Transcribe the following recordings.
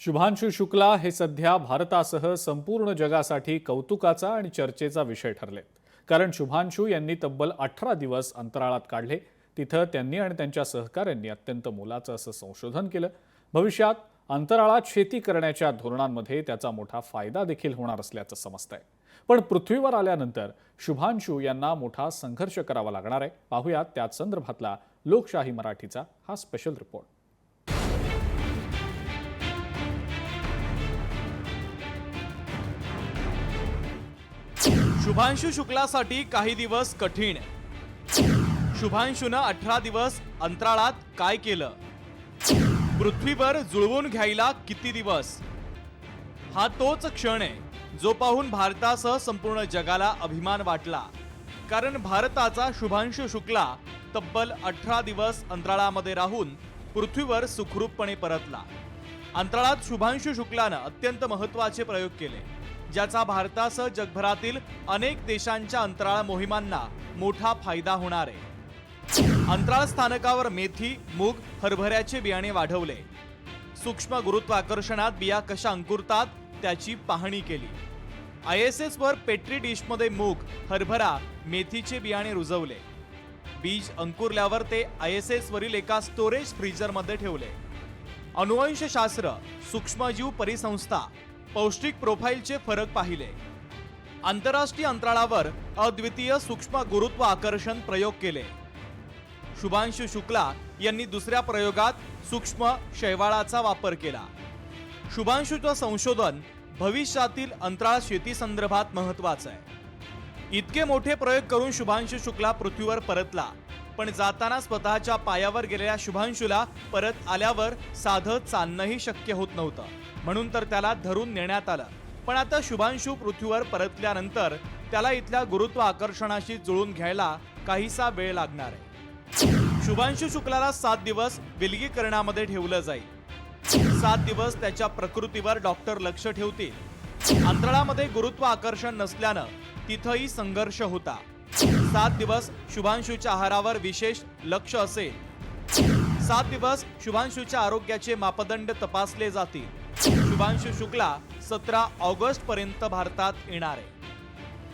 शुभांशु शुक्ला हे सध्या भारतासह संपूर्ण जगासाठी कौतुकाचा आणि चर्चेचा विषय ठरले. कारण शुभांशु यांनी तब्बल अठरा दिवस अंतराळात काढले. तिथं त्यांनी आणि त्यांच्या सहकाऱ्यांनी अत्यंत मोलाचं असं संशोधन केलं. भविष्यात अंतराळात शेती करण्याच्या धोरणांमध्ये त्याचा मोठा फायदा देखील होणार असल्याचं समजतंय. पण पृथ्वीवर आल्यानंतर शुभांशु यांना मोठा संघर्ष करावा लागणार आहे. पाहुयात त्याच संदर्भातला लोकशाही मराठीचा हा स्पेशल रिपोर्ट शुभांशु शुक्लासाठी काही दिवस कठीण. शुभांशूनं अठरा दिवस अंतराळात काय केलं? पृथ्वीवर जुळवून घ्यायला किती दिवस? हा तोच क्षण आहे जो पाहून भारतासह संपूर्ण जगाला अभिमान वाटला. कारण भारताचा शुभांशु शुक्ला तब्बल अठरा दिवस अंतराळामध्ये राहून पृथ्वीवर सुखरूपपणे परतला. अंतराळात शुभांशु शुक्लानं अत्यंत महत्त्वाचे प्रयोग केले. ज्याचा भारतासह जगभरातील अनेक देशांच्या अंतराळ मोहिमांना मोठा फायदा होणार आहे. अंतराळ स्थानकावर मेथी मूग हरभऱ्याचे बियाणे वाढवले. सूक्ष्म गुरुत्वाकर्षणात बिया कशा अंकुरतात त्याची पाहणी केली. आय एस एस वर पेट्री डिशमध्ये मूग हरभरा मेथीचे बियाणे रुजवले. बीज अंकुरल्यावर ते आय एस एस वरील एका स्टोरेज फ्रीजरमध्ये ठेवले. अनुवंशशास्त्र सूक्ष्मजीव परिसंस्था पौष्टिक प्रोफाईलचे फरक पाहिले. आंतरराष्ट्रीय अंतराळावर अद्वितीय सूक्ष्म गुरुत्व आकर्षण प्रयोग केले. शुभांशु शुक्ला यांनी दुसऱ्या प्रयोगात सूक्ष्म शैवाळाचा वापर केला. शुभांशूचं संशोधन भविष्यातील अंतराळ शेती संदर्भात महत्वाचं आहे. इतके मोठे प्रयोग करून शुभांशु शुक्ला पृथ्वीवर परतला. पण जाताना स्वतःच्या पायावर गेलेल्या शुभांशूला परत आल्यावर साधं चालणंही शक्य होत नव्हतं. म्हणून तर त्याला धरून नेण्यात आलं. पण आता शुभांशू पृथ्वीवर परतल्यानंतर त्याला इथल्या गुरुत्व आकर्षणाशी जुळून घ्यायला काहीसा वेळ लागणार आहे. शुभांशू शुक्लाला सात दिवस विलगीकरणामध्ये ठेवलं जाईल. सात दिवस त्याच्या प्रकृतीवर डॉक्टर लक्ष ठेवतील. अंतराळामध्ये गुरुत्व आकर्षण नसल्यानं तिथंही संघर्ष होता. सात दिवस शुभांशूच्या आहारावर विशेष लक्ष असेल. सात दिवस शुभांशूच्या आरोग्याचे मापदंड तपासले जातील. शुभांशू शुक्ला सतरा ऑगस्ट पर्यंत भारतात येणार आहे.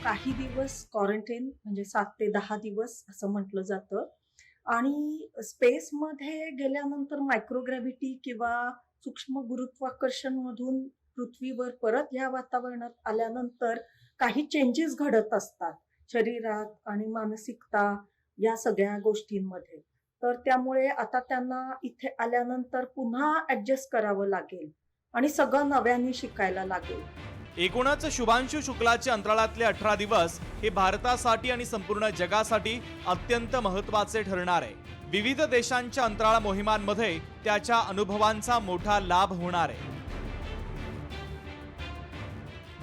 काही दिवस क्वारंटाईन म्हणजे सात ते दहा दिवस असं म्हटलं जातं. आणि स्पेसमध्ये गेल्यानंतर मायक्रोग्रॅव्हिटी किंवा सूक्ष्म गुरुत्वाकर्षण मधून पृथ्वीवर परत या वातावरणात आल्यानंतर काही चेंजेस घडत असतात. शरीरात आणि मानसिकता या सगळ्या गोष्टींमध्ये. तर त्यामुळे आता त्यांना इथे आल्यानंतर पुन्हा ऍडजस्ट करावं लागेल आणि सगळं नव्याने शिकायला लागेल. एकूणच शुभांशु शुक्लाचे अंतराळातले अठरा दिवस हे भारतासाठी आणि संपूर्ण जगासाठी अत्यंत महत्त्वाचे ठरणार आहे. विविध देशांच्या अंतराळ मोहिमांमध्ये त्याच्या अनुभवांचा मोठा लाभ होणार आहे.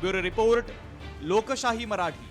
ब्युरो रिपोर्ट लोकशाही मराठी.